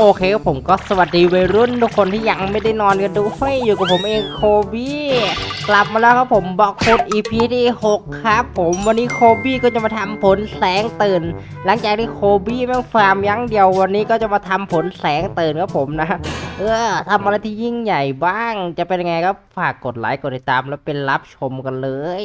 โอเคครับผมก็สวัสดีวัยรุ่นทุกคนที่ยังไม่ได้นอนกันด้วยอยู่กับผมเองโคบี้กลับมาแล้วครับผมบอกโคด EP ที่6ครับผมวันนี้โคบี้ก็จะมาทำผลแสงตื่น หลังจากที่โคบี้แม่งฟาร์มยั้งเดียววันนี้ก็จะมาทำผลแสงตื่นครับผมนะเออทำอะไรที่ยิ่งใหญ่บ้าง จะเป็นยังไงก็ฝากกดไลค์กดติดตามแล้วเป็นรับชมกันเลย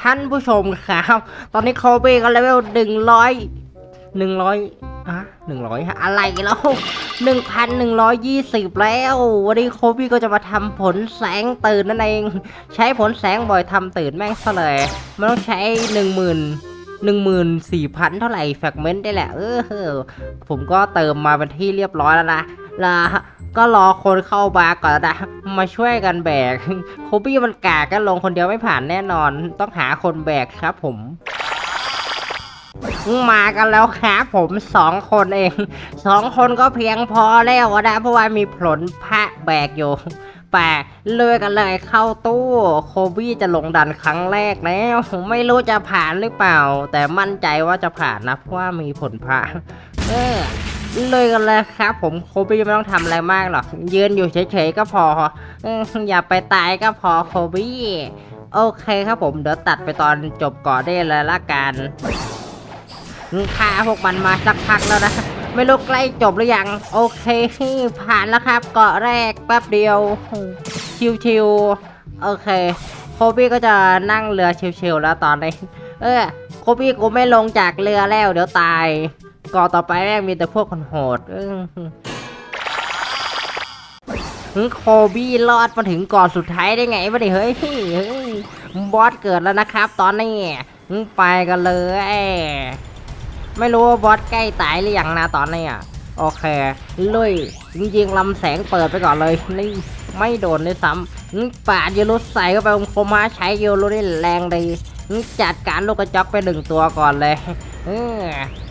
ท่านผู้ชมครับ ตอนนี้โคเบก็เลเวลหนึ่งร้อยหนึ่งร้อยอะหนึ่งร้อยอะไรแล้วหนึ่งพันหนึ่งร้อยยี่สิบแล้ว วันนี้โคบี้ก็จะมาทำผลแสงตื่นนั่นเอง ใช้ผลแสงบ่อยทำตื่นแม่งซะเลยมันต้องใช้หนึ่งหมื่นหนึ่งหมื่นสี่พันเท่าไหร่แฟกเมนต์ได้แหละ เออผมก็เติมมาเป็นที่เรียบร้อยแล้วนะ ล้วก็รอคนเข้ามาก่อนนะมาช่วยกันแบกโคบี้มันกากันลงคนเดียวไม่ผ่านแน่นอน ต้องหาคนแบกครับผมมากันแล้วครับผมสองคนเองสองคนก็เพียงพอแล้วนะเพราะว่ามีผลพระแบกอยู่แปะเลยกันเลยเข้าตู้ โคบี้จะลงดันครั้งแรกแล้วไม่รู้จะผ่านหรือเปล่า แต่มั่นใจว่าจะผ่านนะเพราะว่ามีผลพระ เออ เลยกันเลยครับ ผมโคบี้ไม่ต้องทำอะไรมากหรอกยืนอยู่เฉยๆก็พอเอออย่าไปตายก็พอโคบี้โอเคครับผมเดี๋ยวตัดไปตอนจบก่อนได้เลยละกันฆ่าพวกมันมาสักพักแล้วนะไม่รู้ใกล้จบหรือยัง โอเค ผ่านแล้วครับ เกาะแรกแป๊บเดียว ชิวๆโอเคโคบี้ก็จะนั่งเรือชิวๆแล้วตอนนี้ เออโคบี้กูไม่ลงจากเรือแล้วเดี๋ยวตาย กาะต่อไปแม่งมีแต่พวกคนโหดเออโคบี้รอดมาถึงก่อนสุดท้ายได้ไงวะเนี่ยเฮ้ยเฮ้ยบอสเกิดแล้วนะครับ ตอนนี้ไปกันเลย ไม่รู้ว่าบอสใกล้ตายหรือยังนะตอนนี้อะโอเคลุยจริงๆลำแสงเปิดไปก่อนเลยนี่ไม่โดนด้วยซ้ำปาดยูรุใส่เข้าไปโคมาใช้ยูรุได้แรงดีจัดการลูกกระจอกไปหนึ่งตัวก่อนเลย เออ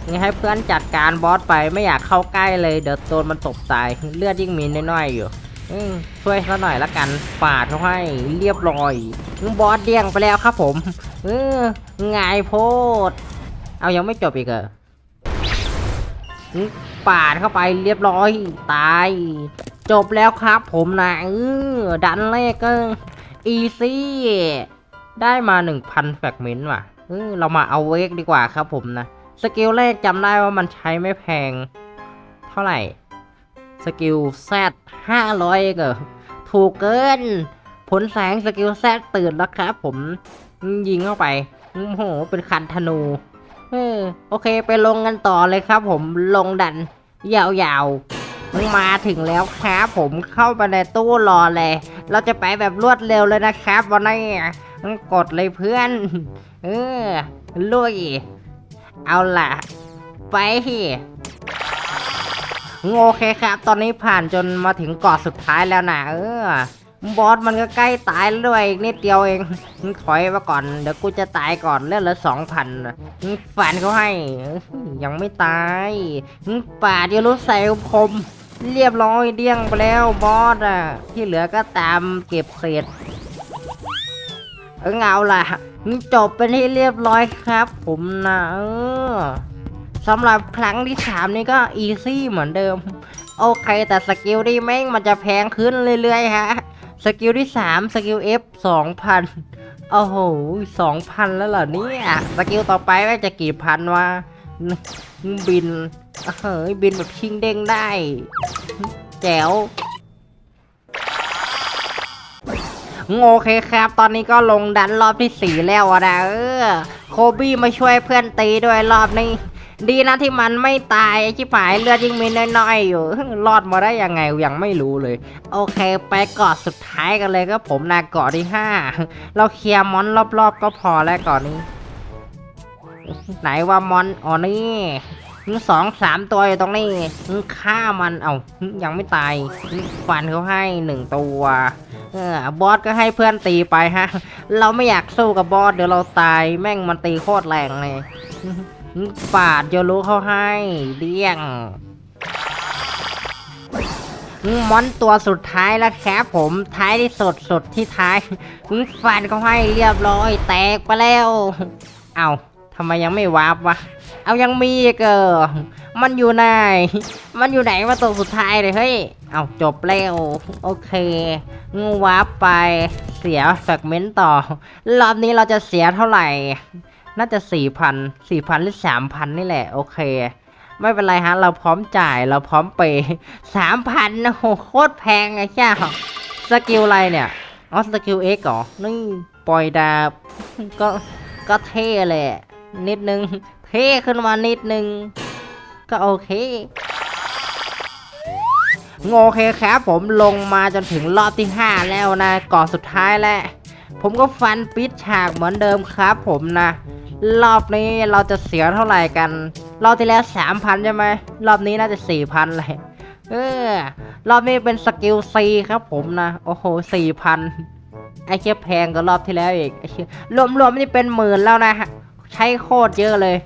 งั้นให้เพื่อนจัดการบอสไปไม่อยากเข้าใกล้เลย เดี๋ยวโดนมันตบตายเลือดยิ่งมีน้อยๆอยู่ช่วยซะหน่อยละกันปาดเขาให้เรียบร้อยบอสเดี้ยงไปแล้วครับผมเออง่ายโพด เอายังไม่จบอีกเหรอปาดเข้าไปเรียบร้อยตาย จบแล้วครับผมนะเออดันแรกก็อีซี่ได้มา 1,000 แฟกเมนต์ว่ะ เรามาเอาเวกดีกว่าครับผมนะ สกิลแรกจำได้ว่ามันใช้ไม่แพง เท่าไหร่ สกิลแซดห้าร้อยเกอถูกเกิน ผลแสงสกิลแซดตื่นแล้วครับผม ยิงเข้าไป โอ้โห เป็นคันธนูเออโอเคไปลงกันต่อเลยครับผมลงดัน ยาวๆ มาถึงแล้วครับผมเข้าไปในตู้รอเลย เราจะไปแบบรวดเร็วเลยนะครับวันนี้ กดเลยเพื่อน เออลุยเอาล่ะ ไปโอเคครับ ตอนนี้ผ่านจนมาถึงเกาะสุดท้ายแล้วนะเออบอสมันก็ใกล้ตายแล้วด้วยอีกนิดเดียวเองถอยมาก่อนเดี๋ยวกูจะตายก่อนเลือดละสองพันฝันเขาให้ ยังไม่ตายป่าเดียวรู้ใส่คมเรียบร้อยเดี้ยงไปแล้วบอสอะ ที่เหลือก็ตามเก็บเศษ เออเอาล่ะมึงจบเป็นที่เรียบร้อยครับ ผมนะเออสำหรับครั้งที่สามนี่ก็อีซี่เหมือนเดิม โอเคแต่สกิลที่แม่งมันจะแพงขึ้นเรื่อยๆฮะ สกิลที่สามสกิล F สองพันโอ้โหสองพันแล้วเหรอเนี่ย สกิลต่อไปแม่งจะกี่พันวะบินเฮ้ยบินแบบชิงเด้งได้ แจ๋ว โอเคครับ ตอนนี้ก็ลงดันรอบที่สี่แล้วอะนะเออ โคบี้มาช่วยเพื่อนตีด้วยรอบนี้ ดีนะที่มันไม่ตายไอชิบหายเลือดยิงมีน้อยๆอยู่ รอดมาได้ยังไงยังไม่รู้เลย โอเคไปเกาะสุดท้ายกันเลยก็ผมนะเกาะที่ห้าเราเคลียร์มอนรอบๆ ก็พอแล้วก่อนนี้ ไหนว่ามอนอ๋อนี่สองสามตัวอยู่ตรงนี้ฆ่ามันเอายังไม่ตายฟันเขาให้หนึ่งตัว เออบอสก็ให้เพื่อนตีไปฮะ เราไม่อยากสู้กับบอสเดี๋ยวเราตายแม่งมันตีโคตรแรงเลย ปาดโยรู้เขาให้เดี้ยงมอนตัวสุดท้ายแล้วครับผมท้ายที่สุดสุดที่ท้ายฟันเขาให้เรียบร้อย แตกไปแล้ว เอาทำไมยังไม่วาร์ปวะ เอายังมีอีกเกอมันอยู่ไหน มันอยู่ไหนมาตัวสุดท้ายเลยเฮ้ย เอาจบแล้วโอเคงูวาร์ปไป เสียแฟกเมนต์ต่อ รอบนี้เราจะเสียเท่าไหร่ น่าจะสี่พันสี่พันหรือสามพันนี่แหละ โอเค ไม่เป็นไรฮะ เราพร้อมจ่ายเราพร้อมเปย์สามพันโอ้โหโคตรแพงไอ้เจ้าสกิลอะไรเนี่ยอ๋อสกิลเอ็กเหรอนี่ปล่อยดาบก็ก็เท่เลยนิดนึง เท่ขึ้นมานิดนึง ก็โอเคโอเคครับผมลงมาจนถึงรอบที่ 5 แล้วนะก่อนสุดท้ายแล้วผมก็ฟันปิดฉากเหมือนเดิมครับผมนะ รอบนี้เราจะเสียเท่าไหร่กัน รอบที่แล้วสามพันใช่ไหม รอบนี้น่าจะสี่พันเลยเออ รอบนี้เป็นสกิลซีครับผมนะ โอ้โหสี่พันไอ้เชี่ยแพงกว่ารอบที่แล้วอีกไอ้เชี่ยรวมๆนี่เป็นหมื่นแล้วนะ ใช้โคตรเยอะเลย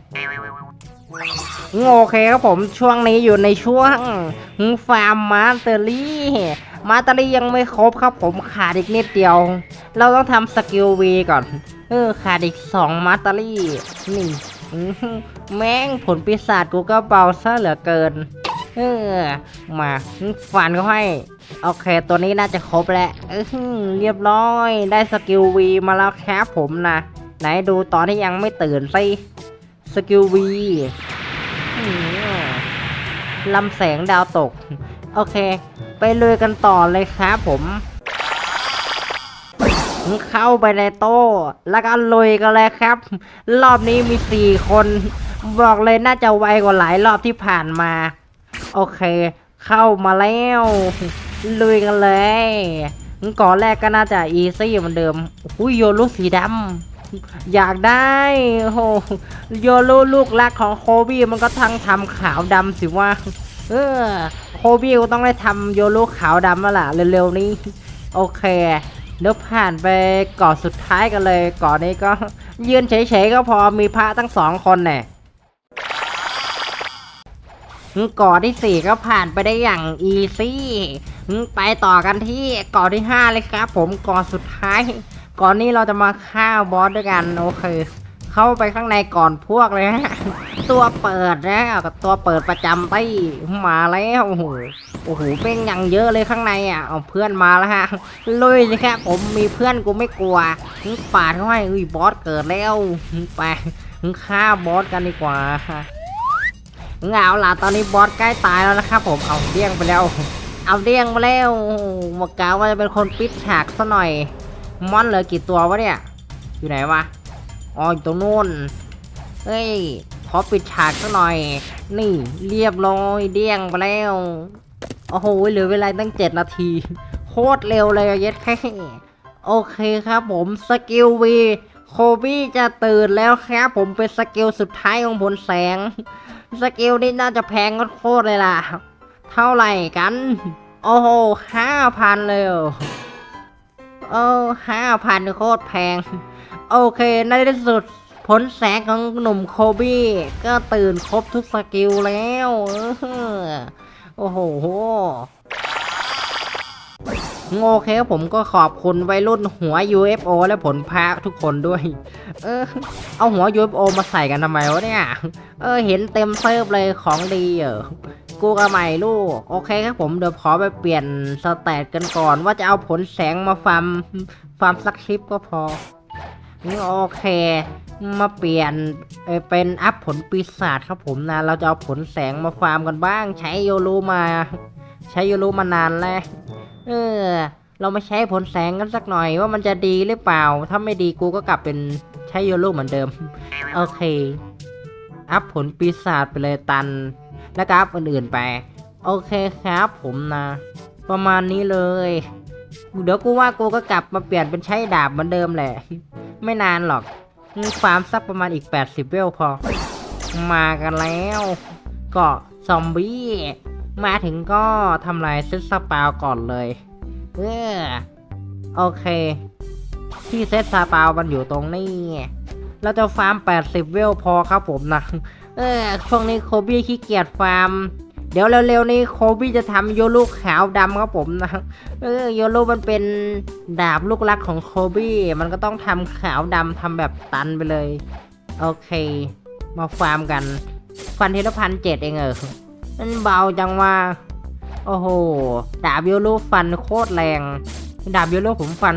โอเคครับผมช่วงนี้อยู่ในช่วงฟาร์มมาสเตอรี่มาสเตอรี่ยังไม่ครบครับผมขาดอีกนิดเดียว เราต้องทำสกิลวีก่อน เออขาดอีกสองมาสเตอรี่นี่แม่งผลปีศาจกูก็เบาซะเหลือเกิน เออ มาฟันเขาให้ โอเค ตัวนี้น่าจะครบแล้วเออหือเรียบร้อย ได้สกิลวีมาแล้วครับผมนะ ไหนดูตอนที่ยังไม่ตื่นสิสกิลวีลำแสงดาวตก โอเค ไปเลยกันต่อเลยครับผมเข้าไปในโต๊ะแล้วก็ลุยกันเลยครับ รอบนี้มีสี่คน บอกเลยน่าจะไวกว่าหลายรอบที่ผ่านมา โอเค เข้ามาแล้วลุยกันเลยก่อนแรกก็น่าจะอีซี่เหมือนเดิมอุ้ยโยรุสีดำ อยากได้โหโยรุลูกรักของโคบี้มันก็ทั้งทำขาวดำสิว่า เออโคบี้ก็ต้องได้ทำโยรุขาวดำแล้วล่ะเร็วๆนี้ โอเคเดี๋ยวผ่านไปเกาะสุดท้ายกันเลยเกาะนี้ก็ยืนเฉยๆก็พอมีพระตั้งสองคนเนี่ยเกาะที่สี่ก็ผ่านไปได้อย่างอีซี่ไปต่อกันที่เกาะที่ห้าเลยครับ ผมเกาะสุดท้าย ก่อนนี้เราจะมาฆ่าบอสด้วยกันโอเค เข้าไปข้างในก่อนพวกเลยฮะตัวเปิดนะกับตัวเปิดประจำไปมาแล้วโอ้โหโอ้โหเป็นอย่างเยอะเลยข้างในอะเอาเพื่อนมาแล้วฮะลุยสิครับผมมีเพื่อนกูไม่กลัวปาดเข้าให้อุ้ยบอสเกิดแล้วไปฆ่าบอสกันดีกว่าเงาล่ะตอนนี้บอสใกล้ตายแล้วนะครับผมเอาเดี้ยงไปแล้ว เอาเดี้ยงมาแล้วหมกาวว่าจะเป็นคนปิดฉากซะหน่อย มอนเหลือกี่ตัววะเนี่ย อยู่ไหนวะ อ๋ออยู่ตรงนู้น เฮ้ย ขอปิดฉากซะหน่อย นี่เรียบร้อยเดี้ยงไปแล้ว โอ้โห เหลือเวลาตั้งเจ็ดนาที โคตรเร็วเลยเย็ดแค่ โอเคครับผมสกิลวีโคบี้จะตื่นแล้วครับผมเป็นสกิลสุดท้ายของผลแสง สกิลนี้น่าจะแพงโคตรเลยล่ะ เท่าไหร่กัน โอ้โหห้าพันเลย โอ้ห้าพันโคตรแพง โอเคในที่สุดผลแสงของหนุ่มโคบี้ก็ตื่นครบทุกสกิลแล้ว โอ้โหโอเคผมก็ขอบคุณวัยรุ่นหัว UFO และผลพาทุกคนด้วย เออ เอาหัว UFO มาใส่กันทำไมวะเนี่ย เออ เห็นเต็มเซิร์ฟเลยของดีเออ กูกับใหม่ลูก โอเคครับผมเดี๋ยวขอไปเปลี่ยนสแตทกันก่อน ว่าจะเอาผลแสงมาฟาร์มฟาร์มสักคลิปก็พอโอเค มาเปลี่ยนเอ่อเป็นอัพผลปีศาจครับผมนะ เราจะเอาผลแสงมาฟาร์มกันบ้าง ใช้โยรูมา ใช้โยรูมานานแล้ว เออ เรามาใช้ผลแสงกันสักหน่อยว่ามันจะดีหรือเปล่า ถ้าไม่ดีกูก็กลับเป็นใช้โยรูเหมือนเดิม โอเค อัพผลปีศาจไปเลยตัน แล้วก็อัพอื่นๆไป โอเคครับผมนะ ประมาณนี้เลย เดี๋ยวกูว่ากูก็กลับมาเปลี่ยนเป็นใช้ดาบเหมือนเดิมแหละ ไม่นานหรอกฟาร์มสักประมาณอีก 80 เวลพอ มากันแล้วเกาะซอมบี้ มาถึงก็ทำลายเซตสปาวก่อนเลยเออโอเค ที่เซตสปาวมันอยู่ตรงนี้เราจะฟาร์ม 80 เวลพอครับผมนะ เออช่วงนี้โคบี้ขี้เกียจฟาร์ม เดี๋ยวเร็วๆนี้โคบี้จะทำโยลูกขาวดำครับผมนะเออโยลูมันเป็นดาบลูกรักของโคบี้มันก็ต้องทำขาวดำทำแบบตันไปเลย โอเค มาฟาร์มกัน ฟันทีละพันเจ็ดเองเออมันเบาจังว่าโอ้โห ดาบโยลูฟันโคตรแรง ดาบโยลูผมฟัน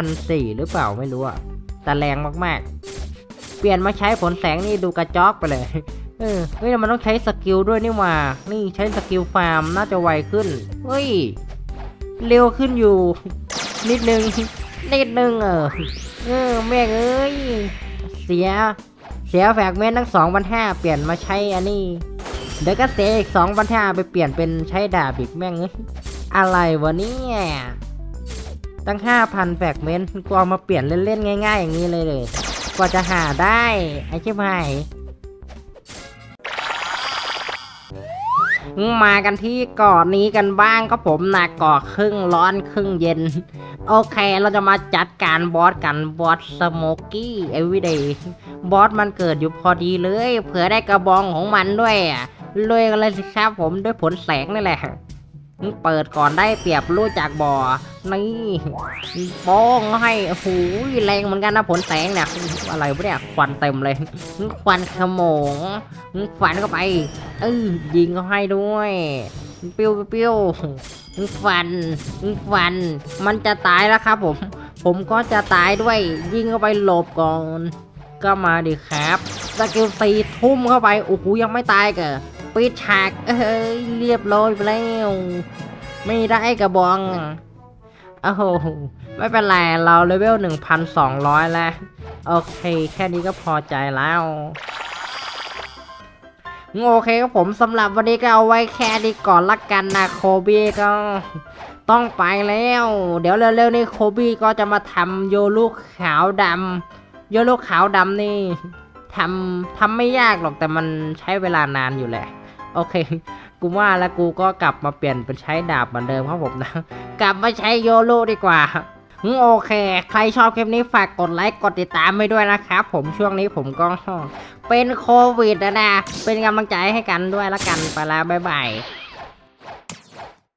2,004หรือเปล่าไม่รู้อะแต่แรงมากๆ เปลี่ยนมาใช้ผลแสงนี่ดูกระจอกไปเลย เออ เฮ้ยแต่มันต้องใช้สกิลด้วยนี่ว่า นี่ใช้สกิลฟาร์มน่าจะไวขึ้น เฮ้ย เร็วขึ้นอยู่ นิดนึง นิดนึงเออ เออแม่งเอ้ย เสีย เสียแฟกเมนทั้งสองพันห้าเปลี่ยนมาใช้อันนี้ เดี๋ยวก็เสียอีกสองพันห้าไปเปลี่ยนเป็นใช้ดาบอีกแม่งเอ้ยอะไรวะเนี่ยตั้งห้าพันแฟกเมนต์กูเอามาเปลี่ยนเล่น ๆ ง่าย ๆ อย่างนี้เลยเลย กว่าจะหาได้ ไอ้ชิบหายมากันที่เกาะนี้กันบ้างครับผมนะเกาะครึ่งร้อนครึ่งเย็น โอเคเราจะมาจัดการบอสกันบอสสโมกี้เอวีเดย์บอสมันเกิดอยู่พอดีเลย เผื่อได้กระบองของมันด้วยอะรวยกันเลยสิครับผมด้วยผลแสงนี่แหละ เปิดก่อนได้เปรียบรู้จากบ่อ นี่โป้งให้โอ้โหแรงเหมือนกันนะผลแสงเนี่ย อะไรวะเนี่ยควันเต็มเลย ควันขโมงฟันเข้าไปเออยิงเขาให้ด้วยปิ้วปิ้วฟันฟัน มันจะตายแล้วครับผม ผมก็จะตายด้วย ยิงเข้าไปหลบก่อน ก็มาดิครับสกิลตีทุ่มเข้าไป โอ้โหยังไม่ตายเกะ ปิดฉากเอ้ยเรียบร้อยไปแล้ว ไม่ได้กระบองโอ้โหไม่เป็นไร เราเลเวล1,200แล้ว โอเค แค่นี้ก็พอใจแล้วโอเคครับผมสำหรับวันนี้ก็เอาไว้แค่นี้ก่อนละกันนะโคบี้ก็ต้องไปแล้ว เดี๋ยวเร็วๆนี้โคบี้ก็จะมาทำโยลูกขาวดำโยลูกขาวดำนี่ทำทำไม่ยากหรอกแต่มันใช้เวลานานอยู่แหละ โอเค กูว่าแล้วกูก็กลับมาเปลี่ยนเป็นใช้ดาบเหมือนเดิมครับผมนะ กลับมาใช้โยลูดีกว่าโอเค ใครชอบคลิปนี้ฝากกดไลค์ กดติดตามไปด้วยนะครับ ผมช่วงนี้ผมก็เป็นโควิดนะนะ เป็นกำลังใจให้กันด้วยละกัน ไปแล้วบ๊ายบาย